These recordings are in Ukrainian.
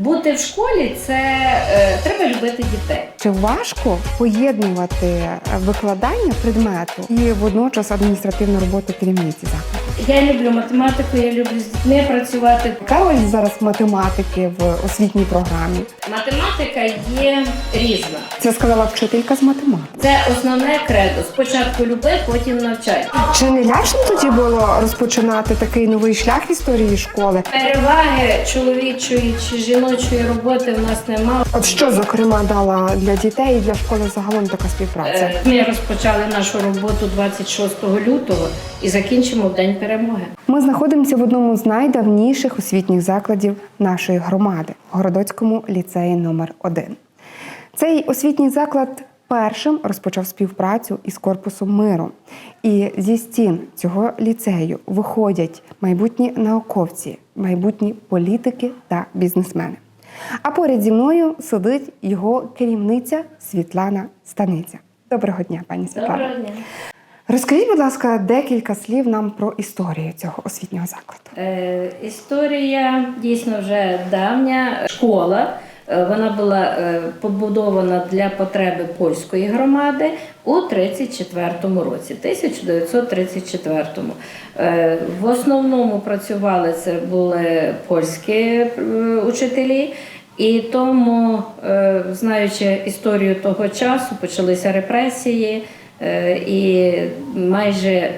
Бути в школі це е, треба любити дітей. Чи важко поєднувати викладання предмету і водночас адміністративну роботу керівниці закладу? Я люблю математику, я люблю з дітьми працювати. Яка роль зараз математики в освітній програмі? Математика є різна. Це сказала вчителька з математики. Це основне кредо. Спочатку люби, потім навчай. Чи не лячно тоді було розпочинати такий новий шлях в історії школи? Переваги чоловічої чи жіночої роботи в нас немає. От що зокрема дала для дітей і для школи загалом така співпраця? Е, Ми розпочали нашу роботу 26 лютого і закінчимо в день перемоги. Ми знаходимося в одному з найдавніших освітніх закладів нашої громади Городоцькому ліцеї номер 1 Цей освітній заклад першим розпочав співпрацю із корпусом миру. І зі стін цього ліцею виходять майбутні науковці, майбутні політики та бізнесмени. А поряд зі мною сидить його керівниця Світлана Станиця. Доброго дня, пані Світлана. Доброго дня. Розкажіть, будь ласка, декілька слів нам про історію цього освітнього закладу. Е, історія дійсно вже давня. Школа е, вона була е, побудована для потреби польської громади у 34-му році, 1934-му. Е, в основному працювали це були польські учителі. І тому, знаючи історію того часу, почалися репресії, і майже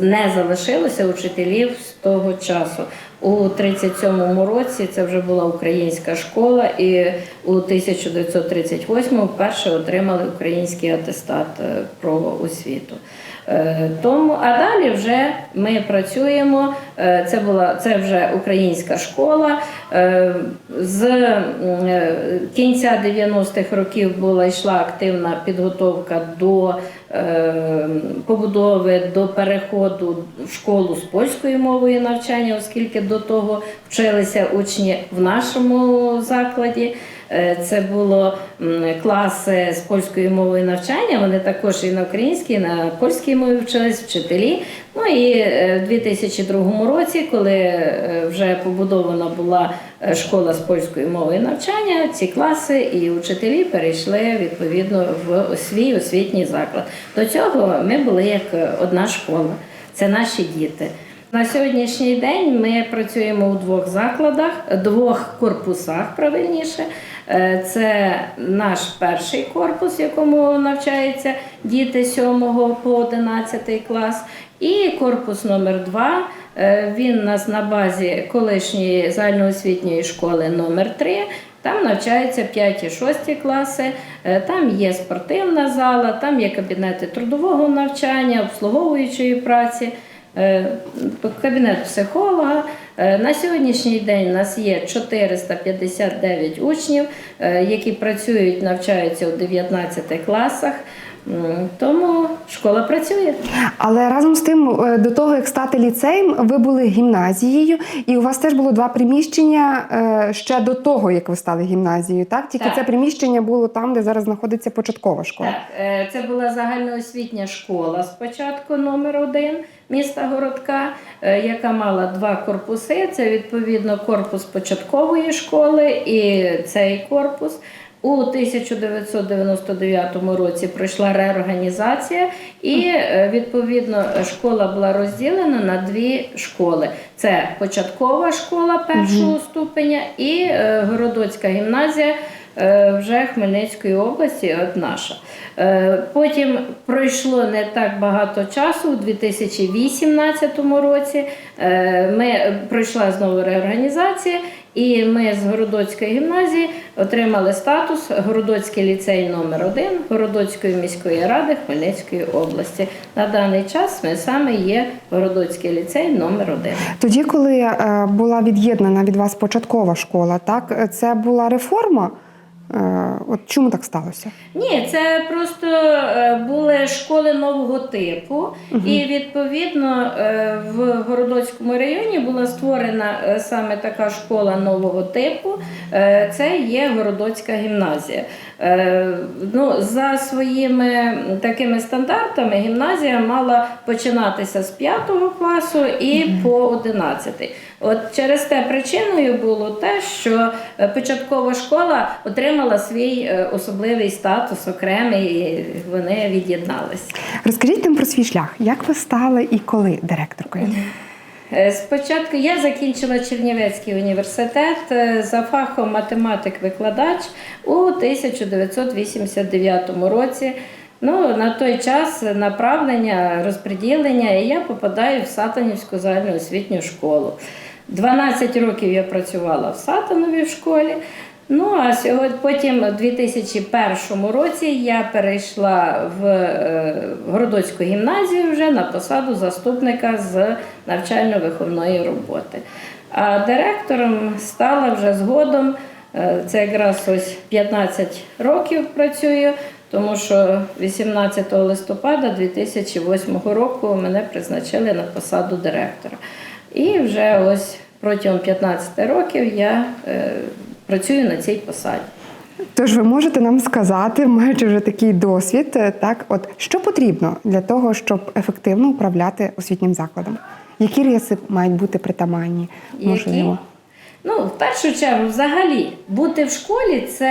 не залишилося учителів з того часу. У 37-му році це вже була українська школа, і у 1938-му вперше отримали український атестат е, про освіту. Е, Тому, а далі вже ми працюємо. Е, Це була це вже українська школа. Е, З кінця 90-х років була йшла активна підготовка до побудови, до переходу в школу з польською мовою навчання, оскільки до того вчилися учні в нашому закладі. Е, Це було класи з польською мовою навчання. Вони також і на українській, і на польській мові вчились вчителі. Ну і е, в 2002 році, коли е, вже побудована була школа з польською мовою навчання, ці класи і учителі перейшли відповідно в свій освітній заклад. До цього ми були як одна школа. Це наші діти. На сьогоднішній день ми працюємо у двох закладах, двох корпусах, правильніше. Е, Це наш перший корпус, в якому навчаються діти 7 по 11 клас, і корпус номер 2 Він у нас на базі колишньої загальноосвітньої школи номер 3 там навчаються 5 і 6 класи, Е, там є спортивна зала, там є кабінети трудового навчання, обслуговуючої праці, е, кабінет психолога. Е, На сьогоднішній день у нас є 459 учнів, е, які працюють, навчаються у 19 класах. Тому школа працює. Але разом з тим, е, до того як стати ліцеєм, ви були гімназією, і у вас теж було два приміщення ще до того, як ви стали гімназією. Так, тільки Так. це приміщення було там, де зараз знаходиться початкова школа. Так, це була загальноосвітня школа спочатку номер один міста Городка, е, яка мала два корпуси. Це відповідно корпус початкової школи і цей корпус. У 1999 році пройшла реорганізація, і е, відповідно школа була розділена на дві школи: це початкова школа першого ступеня і е, Городоцька гімназія вже Хмельницької області, от наша. Е, Потім пройшло не так багато часу, у 2018 році е, ми пройшла знову реорганізація, і ми з Городоцької гімназії отримали статус Городоцький ліцей номер 1 Городоцької міської ради Хмельницької області. На даний час ми саме є Городоцький ліцей номер 1 Тоді, коли е, була від'єднана від вас початкова школа, так це була реформа. Е, От чому так сталося? Ні, це просто е, були школи нового типу, і відповідно е, в Городоцькому районі була створена саме така школа нового типу. Це є Городоцька гімназія. Е, Ну, за своїми такими стандартами гімназія мала починатися з 5 класу і по 11. От через те причиною було те, що е, початкова школа отримала свій е, особливий статус окремий, і вони від'єдналися. Розкажіть нам про свій шлях. Як ви стали і коли директоркою? Е, Спочатку я закінчила Чернівецький університет е, за фахом математик-викладач у 1989 році. Ну, на той час направлення, розподілення, і я попадаю в Сатанівську загальноосвітню школу. 12 років я працювала в Сатанові в школі. Ну а сьогодні потім, у 2001 році, я перейшла в е, Городоцьку гімназію вже на посаду заступника з навчально-виховної роботи. А директором стала вже згодом. е, Це якраз ось 15 років працюю, тому що 18 листопада 2008 року мене призначили на посаду директора. І вже ось протягом 15 років я е, працюю на цій посаді. Тож ви можете нам сказати, маючи вже такий досвід, е, так от що потрібно для того, щоб ефективно управляти освітнім закладом? Які риси мають бути притаманні? Які? Ну, в першу чергу, взагалі, бути в школі це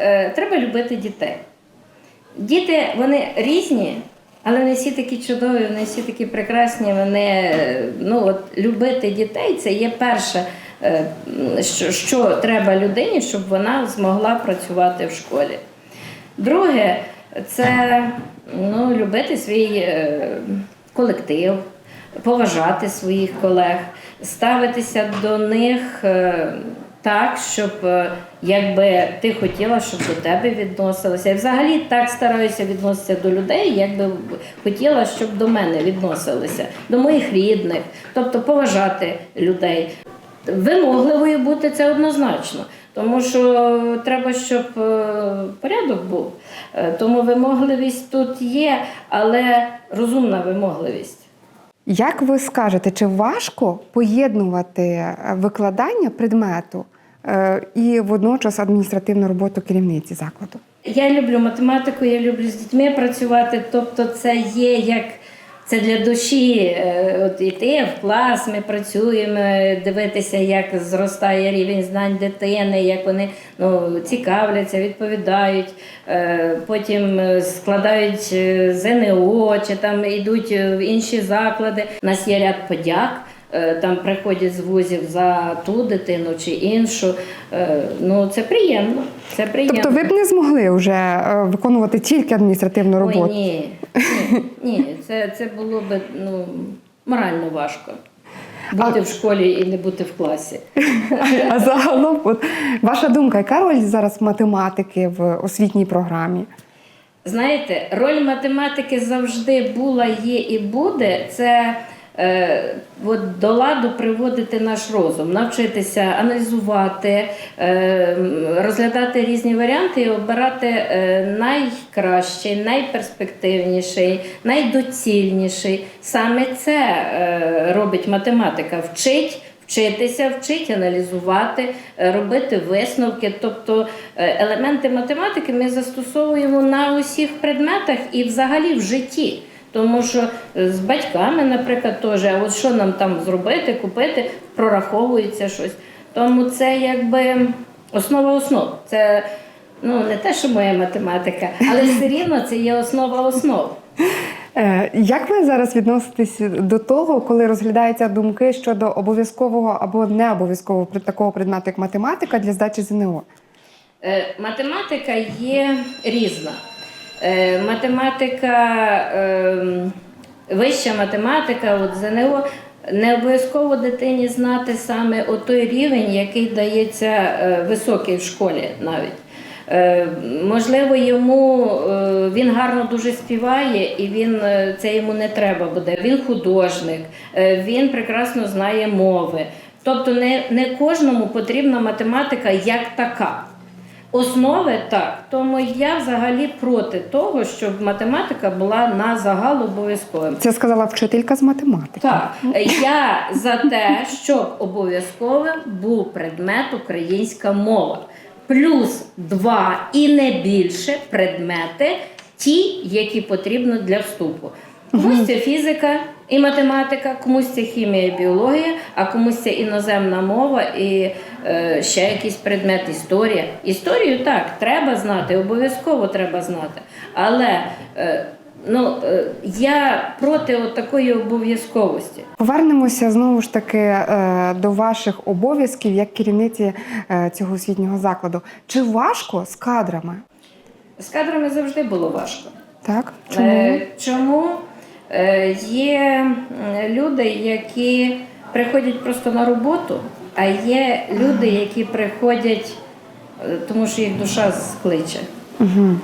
е, треба любити дітей. Діти вони різні, але не всі такі чудові, вони всі такі прекрасні. Вони е, ну от любити дітей це є перше, що, що треба людині, щоб вона змогла працювати в школі. Друге, це ну, любити свій е, колектив, поважати своїх колег, ставитися до них е, так, щоб е, якби ти хотіла, щоб до тебе відносилися. І взагалі так стараюся відноситися до людей, якби хотіла, щоб до мене відносилися, до моїх рідних, тобто поважати людей. Вимогливою бути це однозначно, тому що треба, щоб е, порядок був. Е, Тому вимогливість тут є, але розумна вимогливість. Як ви скажете, чи важко поєднувати е, викладання предмету і водночас адміністративну роботу керівниці закладу? Я люблю математику, я люблю з дітьми працювати. Тобто, це є як це для душі. Е, От іти в клас, ми працюємо, дивитися, як зростає рівень знань дитини, як вони ну, цікавляться, відповідають. Е, Потім е, складають е, ЗНО чи там йдуть в інші заклади. У нас є ряд подяк. Е, Там приходять з вузів за ту дитину чи іншу. Е, Ну це приємно. Це приємно. Тобто ви б не змогли вже е, виконувати тільки адміністративну роботу? Ой, ні, ні, ні, це, це було б ну, морально важко. Бути в школі і не бути в класі. А загалом, от ваша думка, яка роль зараз математики в освітній програмі? Знаєте, роль математики завжди була, є і буде. Це от до ладу приводити наш розум, навчитися аналізувати, е, розглядати різні варіанти і обирати е, найкращий, найперспективніший, найдоцільніший. Саме це е, робить математика. Вчить. Вчитися, вчить аналізувати, е, робити висновки. Тобто е, елементи математики ми застосовуємо на усіх предметах і взагалі в житті. Тому що е, з батьками, наприклад, теж, а от що нам там зробити, купити, прораховується щось. Тому це якби основа основ. Це ну, не те, що моя математика, але все рівно це є основа основ. Е, Як ви зараз відноситесь до того, коли розглядаються думки щодо обов'язкового або не обов'язкового пред- такого предмету, як математика для здачі ЗНО? Е, Математика є різна. Е, Математика, ем, вища математика, от ЗНО, не обов'язково дитині знати саме той рівень, який дається е, високий в школі навіть. Е, Можливо, йому він гарно дуже співає, і він це йому не треба буде. Він художник, він прекрасно знає мови. Тобто, не, не кожному потрібна математика як така. Основи так. Тому я взагалі проти того, щоб математика була на загал обов'язковим. Це сказала вчителька з математики. Так, я за те, щоб обов'язковим був предмет українська мова. Плюс два і не більше предмети, ті, які потрібно для вступу. Комусь це фізика і математика, комусь це хімія і біологія, а комусь це іноземна мова і е, ще якийсь предмет історія. Історію так, треба знати, обов'язково треба знати. Але е, ну, е, я проти от такої обов'язковості. Повернемося знову ж таки е, до ваших обов'язків як керівниці е, цього освітнього закладу. Чи важко з кадрами? З кадрами завжди було важко. Так? Чому? Чому є люди, які приходять просто на роботу, а є люди, які приходять, е, тому що їх душа скличе. Угу.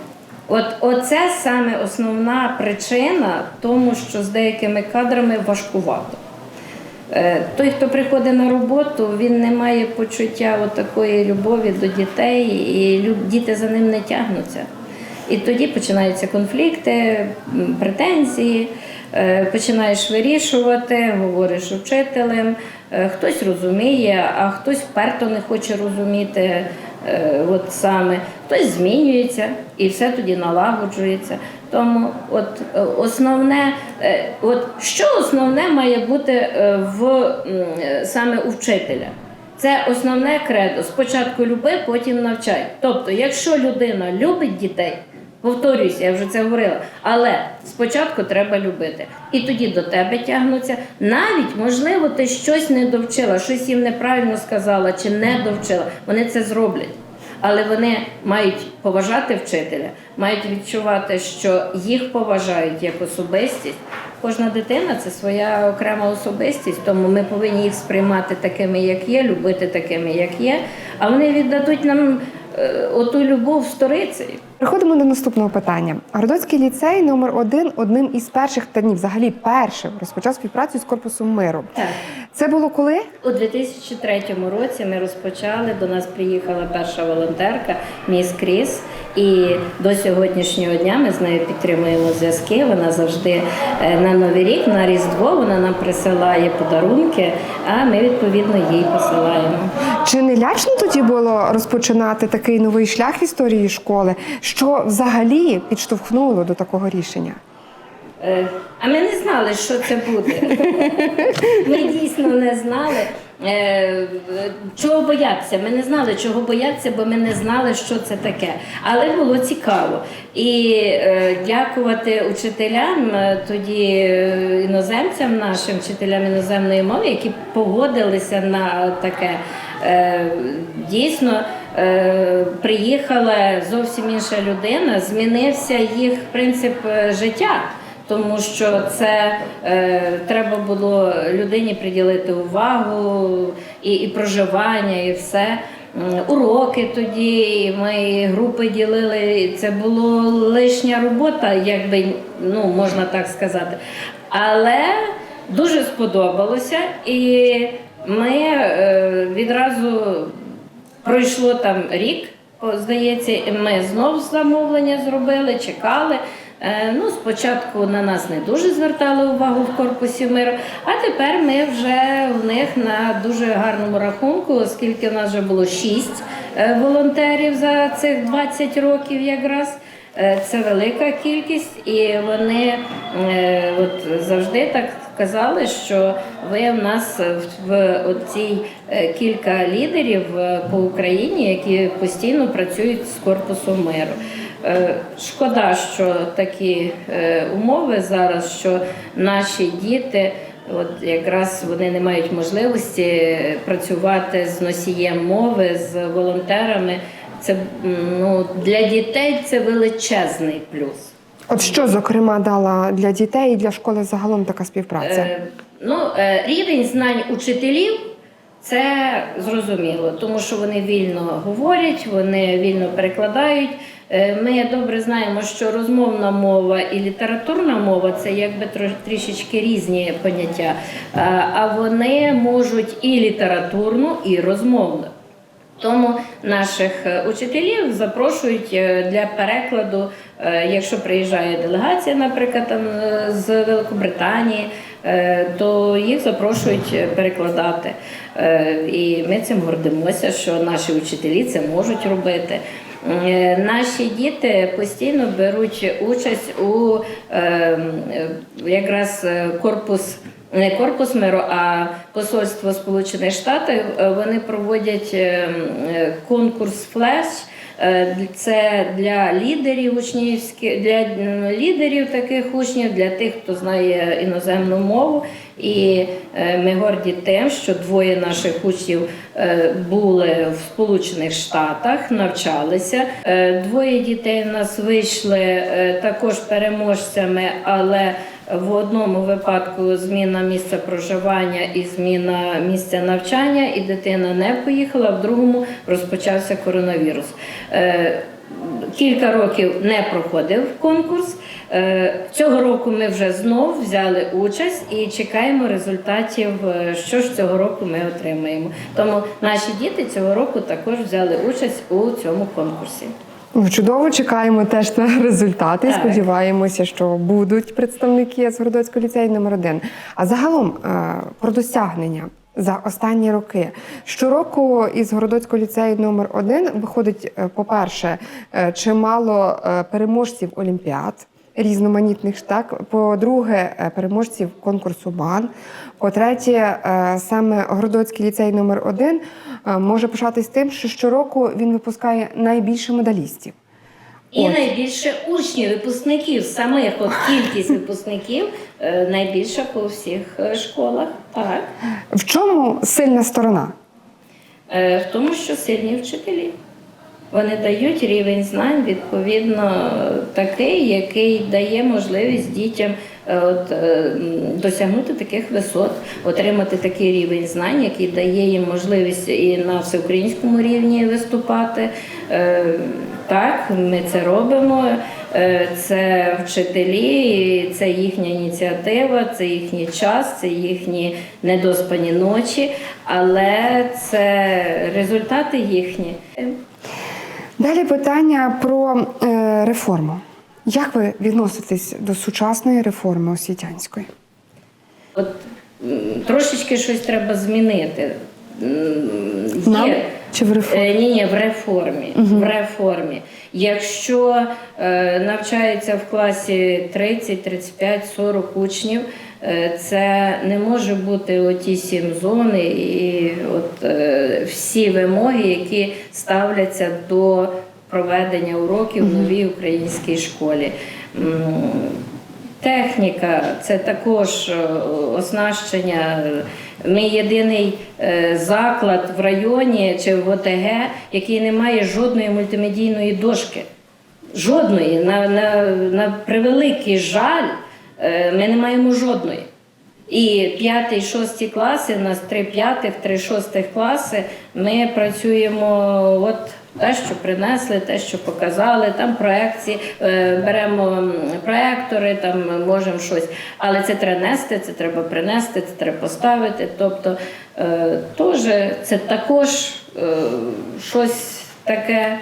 От оце саме основна причина тому, що з деякими кадрами важкувато. Е, Той, хто приходить на роботу, він не має почуття такої любові до дітей, і діти за ним не тягнуться. І тоді починаються конфлікти, претензії, е, починаєш вирішувати, говориш з вчителем, е, хтось розуміє, а хтось вперто не хоче розуміти. е, От саме хтось змінюється і все тоді налагоджується. Тому от основне, от що основне має бути в саме у вчителя? Це основне кредо. Спочатку люби, потім навчай. Тобто, якщо людина любить дітей, повторююся, я вже це говорила, але спочатку треба любити. І тоді до тебе тягнуться. Навіть, можливо, ти щось не довчила, щось їм неправильно сказала чи не довчила. Вони це зроблять. Але вони мають поважати вчителя, мають відчувати, що їх поважають як особистість. Кожна дитина це своя окрема особистість, тому ми повинні їх сприймати такими, як є, любити такими, як є. А вони віддадуть нам оту любов сторицею. Переходимо до наступного питання. Городоцький ліцей номер 1 одним із перших та ні, взагалі першим розпочав співпрацю з корпусом миру. Так. Це було коли? У 2003 році ми розпочали. До нас приїхала перша волонтерка міс Кріс. І до сьогоднішнього дня ми з нею підтримуємо зв'язки. Вона завжди е, на Новий рік, на Різдво вона нам присилає подарунки, а ми відповідно їй посилаємо. Чи не лячно тоді було розпочинати такий новий шлях в історії школи? Що взагалі підштовхнуло до такого рішення? Е, А ми не знали, що це буде. Ми дійсно не знали. Е, Чого боятися? Ми не знали, чого боятися, бо ми не знали, що це таке. Але було цікаво. І е, дякувати учителям, е, тоді іноземцям, нашим вчителям іноземної мови, які погодилися на таке. Дійсно, приїхала зовсім інша людина, змінився їх принцип життя. Тому що це е, треба було людині приділити увагу і, і проживання, і все. Уроки тоді, ми групи ділили. Це було лишня робота, якби ну можна так сказати. Але дуже сподобалося, і ми е, відразу Пройшло там рік, здається, і ми знов замовлення зробили, чекали. Е, Ну, спочатку на нас не дуже звертали увагу в корпусі миру, а тепер ми вже в них на дуже гарному рахунку, оскільки в нас вже було шість е, волонтерів за цих 20 років якраз. Е, Це велика кількість, і вони от завжди так казали, що ви в нас в цій кілька лідерів по Україні, які постійно працюють з корпусом миру. Е, Шкода, що такі е, умови зараз, що наші діти. От якраз вони не мають можливості працювати з носієм мови, з волонтерами. Це ну, для дітей це величезний плюс. От що, зокрема, дала для дітей і для школи загалом така співпраця? Е, ну, е, рівень знань учителів це зрозуміло, тому що вони вільно говорять, вони вільно перекладають. Е, Ми добре знаємо, що розмовна мова і літературна мова це якби трішечки різні поняття, Е, а вони можуть і літературну, і розмовну. Тому наших е, учителів запрошують для перекладу, якщо приїжджає делегація, наприклад, там з Великобританії, то їх запрошують перекладати. І ми цим гордимося, що наші учителі це можуть робити. Е, Наші діти постійно беруть участь у е, е, якраз е, корпус. Не корпус миру, а посольство Сполучених Штатів. е, Вони проводять е, е, конкурс флеш. Е, Це для лідерів учнівських, для лідерів таких учнів, для тих, хто знає іноземну мову. І е, ми горді тим, що двоє наших учнів е, були в Сполучених Штатах, навчалися. Е, Двоє дітей у нас вийшли е, також переможцями, але в одному випадку зміна місця проживання і зміна місця навчання, і дитина не поїхала, в другому розпочався коронавірус. Е, Кілька років не проходив конкурс. Е, Цього року ми вже знов взяли участь і чекаємо результатів, е, що ж цього року ми отримаємо. Тому наші діти цього року також взяли участь у цьому конкурсі. Ну, Чудово чекаємо теж на результати. Так. Сподіваємося, що будуть представники з Городоцького ліцею номер 1 А загалом е, про досягнення за останні роки. Щороку із Городоцького ліцею номер 1 виходить, е, по-перше, е, чимало переможців олімпіад. Різноманітних ж. По-друге, е, переможців конкурсу БАН. По-третє, е, саме Городоцький ліцей номер 1 е, може пишатись тим, що щороку він випускає найбільше медалістів. І От. найбільше учнів, випускників, самих от кількість випускників найбільша по всіх школах. Так. В чому сильна сторона? В тому, що сильні вчителі. Вони дають рівень знань відповідно такий, який дає можливість дітям е, от, е, досягнути таких висот, отримати такий рівень знань, який дає їм можливість і на всеукраїнському рівні виступати. Е, Так, ми це робимо. Це вчителі, це їхня ініціатива, це їхній час, це їхні недоспані ночі, але це результати їхні. Далі питання про е, реформу. Як ви відноситесь до сучасної реформи освітянської? От трошечки щось треба змінити. Нам Є. чи в реформі? Е, Ні, ні, в реформі. В реформі. Якщо е, навчається в класі 30, 35, 40 учнів, е, це не може бути оті сім зони і от, е, всі вимоги, які ставляться до проведення уроків в новій українській школі. Техніка це також е, оснащення. Ми єдиний е, заклад в районі чи в ОТГ, який не має жодної мультимедійної дошки. Жодної. На, на, на превеликий жаль, е, ми не маємо жодної. І п'ятий, шостий класи, у нас три п'ятих, три шостих класи. Ми працюємо от те, що принесли, те, що показали, там проекції, е, беремо проектори, там можемо щось. Але це треба нести, це треба принести, це треба поставити. Тобто е, теж це також е, щось таке.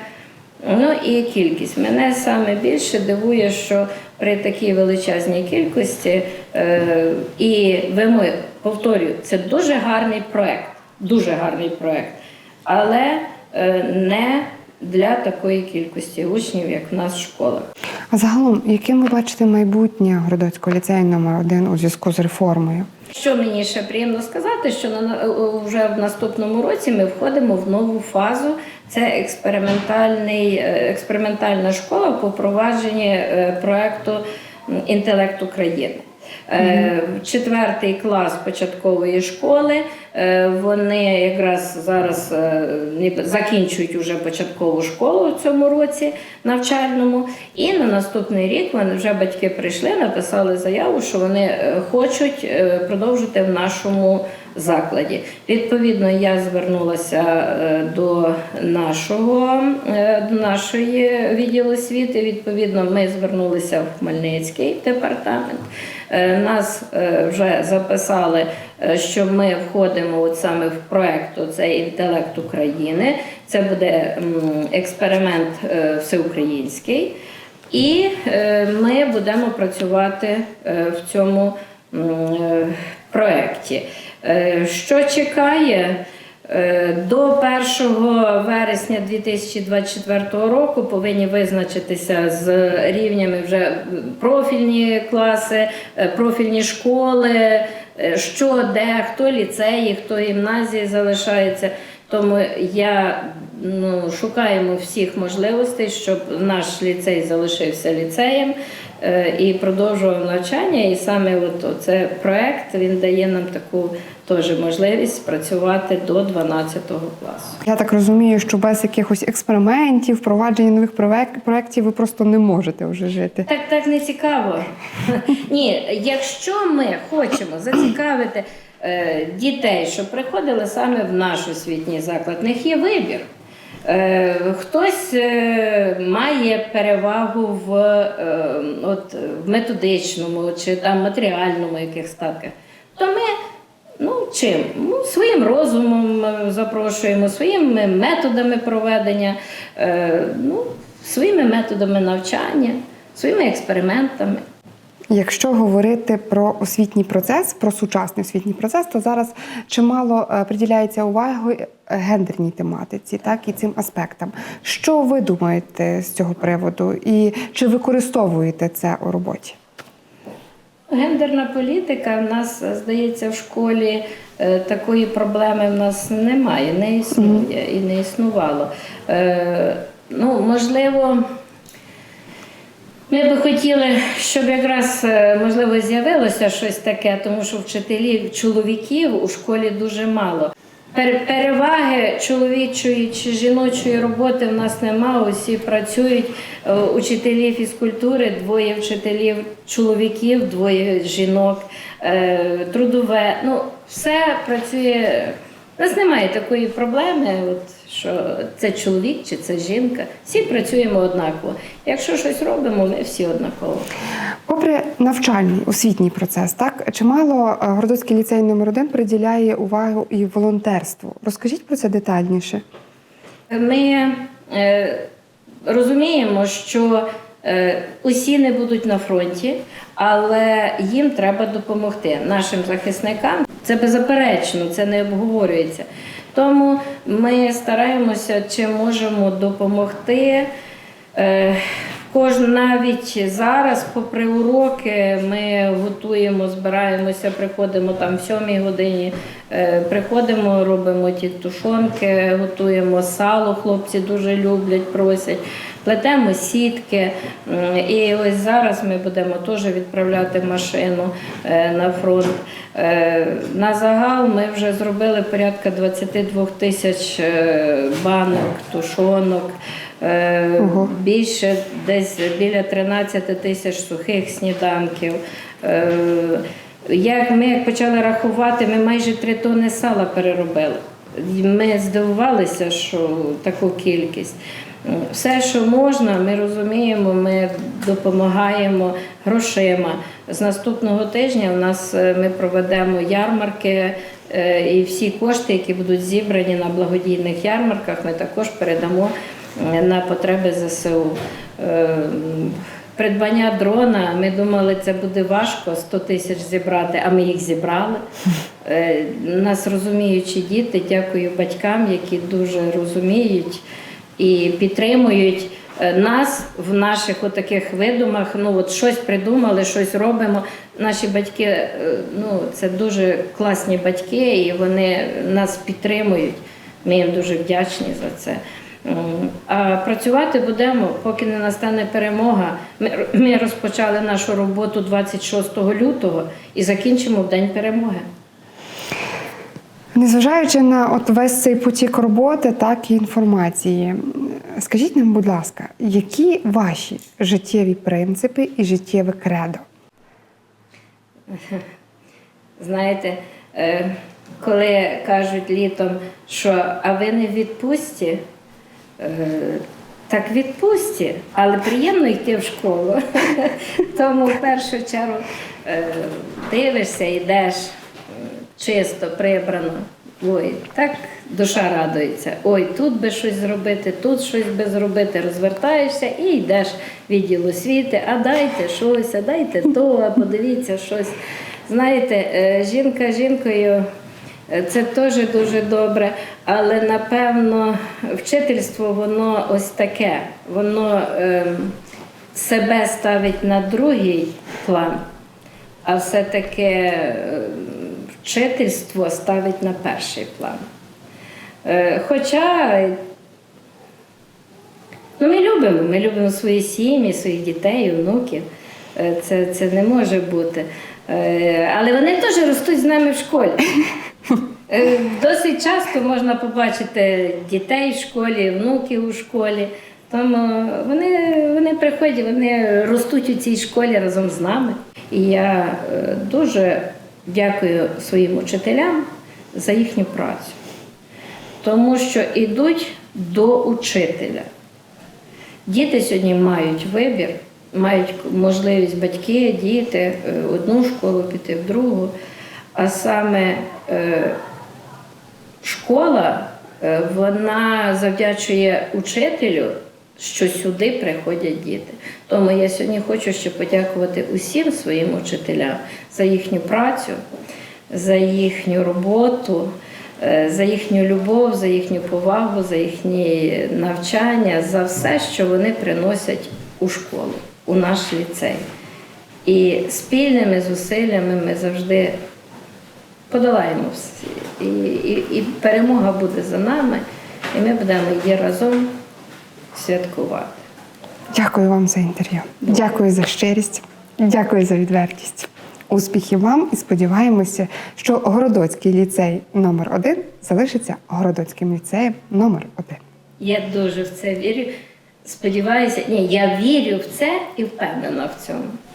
Ну і кількість. Мене саме більше дивує, що при такій величезній кількості е, і вимоги, повторюю, це дуже гарний проект, дуже гарний проект, але е, не для такої кількості учнів, як в нас в школах. А загалом, яким ви бачите майбутнє Городоцького ліцею номер 1 у зв'язку з реформою? Що мені ще приємно сказати, що на на- вже в наступному році ми входимо в нову фазу. Це експериментальний е, експериментальна школа в попровадженні е, проекту інтелект України. Е, Четвертий клас початкової школи. Е, Вони якраз зараз е, закінчують уже початкову школу в цьому році навчальному. І на наступний рік вони вже батьки прийшли, написали заяву, що вони е, хочуть продовжити в нашому закладі. Відповідно, я звернулася до нашого до нашої відділу освіти. Відповідно, ми звернулися в Хмельницький департамент. Нас вже записали, що ми входимо от саме в проект «Оцей інтелект України. Це буде експеримент е, всеукраїнський. І е, ми будемо працювати е, в цьому е, проєкті. Е, Що чекає? Е, До 1 вересня 2024 року повинні визначитися з рівнями вже профільні класи, е, профільні школи, е, що де, хто ліцеї, хто гімназії залишається. Тому я ну, шукаємо всіх можливостей, щоб наш ліцей залишився ліцеєм е, і продовжував навчання. І саме от цей проект він дає нам таку теж можливість працювати до 12 класу. Я так розумію, що без якихось експериментів, впровадження нових проєктів ви просто не можете вже жити. Так, так не цікаво. Ні, якщо ми хочемо зацікавити е, дітей, щоб приходили саме в наш освітній заклад, в них є вибір. Е, хтось е, має перевагу в, е, от, в методичному чи там матеріальному яких статках, то ми Ну, чим? Ну, своїм розумом запрошуємо, своїми методами проведення, ну, своїми методами навчання, своїми експериментами. Якщо говорити про освітній процес, про сучасний освітній процес, то зараз чимало е, приділяється уваги гендерній тематиці, так і цим аспектам. Що ви думаєте з цього приводу, і чи використовуєте це у роботі? Гендерна політика в нас, здається, в школі е, такої проблеми в нас немає, не існує і не існувало. Е, ну, можливо, ми би хотіли, щоб якраз е, можливо з'явилося щось таке, тому що вчителів чоловіків у школі дуже мало. Переваги чоловічої чи жіночої роботи в нас нема. Усі працюють Е, учителі фізкультури, двоє вчителів чоловіків, двоє жінок, е, трудове. Ну, все працює. У нас немає такої проблеми, от, що це чоловік чи це жінка. Всі працюємо однаково. Якщо щось робимо, ми всі однаково. Попри навчальний освітній процес, так чимало е, Городоцький ліцей номер 1 приділяє увагу і волонтерству. Розкажіть про це детальніше. Ми е, розуміємо, що е, усі не будуть на фронті, але їм треба допомогти нашим захисникам. Це беззаперечно, це не обговорюється. Тому ми стараємося, чи можемо допомогти. Кожен навіть зараз, попри уроки, ми готуємо, збираємося, приходимо там в сьомій годині, е, приходимо, робимо ті тушонки, готуємо сало, хлопці дуже люблять, просять, плетемо сітки. І ось зараз ми будемо теж відправляти машину е, на фронт. Е, На загал ми вже зробили порядка 22 тисяч банок, тушонок. Е, Більше десь біля 13 тисяч сухих сніданків. Е, Як ми як почали рахувати, ми майже 3 тонни сала переробили. Ми здивувалися, що таку кількість. Все, що можна, ми розуміємо, ми допомагаємо грошима. З наступного тижня у нас е, ми проведемо ярмарки, е, і всі кошти, які будуть зібрані на благодійних ярмарках, ми також передамо е, на потреби ЗСУ. Е, Придбання дрона, ми думали, це буде важко 100 тисяч зібрати, а ми їх зібрали. Е, Нас розуміючі діти, дякую батькам, які дуже розуміють і підтримують е, нас в наших отаких видумах. Ну от щось придумали, щось робимо. Наші батьки, ну це дуже класні батьки, і вони нас підтримують. Ми їм дуже вдячні за це. М, А працювати будемо, поки не настане перемога. Ми, розпочали нашу роботу 26 лютого і закінчимо в день перемоги. Незважаючи на от весь цей потік роботи, так і інформації, скажіть нам, будь ласка, які ваші життєві принципи і життєве кредо? Знаєте, е, коли кажуть літом, що а ви не в відпустці, е, так в відпустці, але приємно йти в школу. Тому в першу чергу е, дивишся, йдеш е, чисто, прибрано. Ой, так душа радується. Ой, тут би щось зробити, тут щось би зробити, розвертаєшся і йдеш відділ освіти, а дайте щось, а дайте то, а подивіться щось. Знаєте, е, жінка жінкою е, це теж дуже добре, але напевно вчительство воно ось таке. Воно ем, себе ставить на другий план, а все-таки е, вчительство ставить на перший план. Е, Хоча Ну, ми любимо, ми любимо свої сім'ї, своїх дітей, онуків. Е, Це, це не може бути. Е, Але вони теж ростуть з нами в школі. Е, Досить часто можна побачити дітей в школі, внуків у школі. Тому вони, вони приходять, вони ростуть у цій школі разом з нами. І я е, дуже дякую своїм учителям за їхню працю, тому що йдуть до учителя. Діти сьогодні мають вибір, мають можливість батьки, діти е, одну школу піти, в другу. А саме е, школа е, вона завдячує учителю, що сюди приходять діти. Тому я сьогодні хочу ще подякувати усім своїм учителям за їхню працю, за їхню роботу, е, за їхню любов, за їхню повагу, за їхні навчання, за все, що вони приносять у школу, у наш ліцей. І спільними зусиллями ми завжди подолаємо всі. І, і, і перемога буде за нами, і ми будемо її разом святкувати. Дякую вам за інтерв'ю. Дякую за щирість. Дякую за відвертість. Успіхів вам і сподіваємося, що Городоцький ліцей номер 1 залишиться Городоцьким ліцеєм номер 1 Я дуже в це вірю. Сподіваюся, ні, я вірю в це і впевнена в цьому.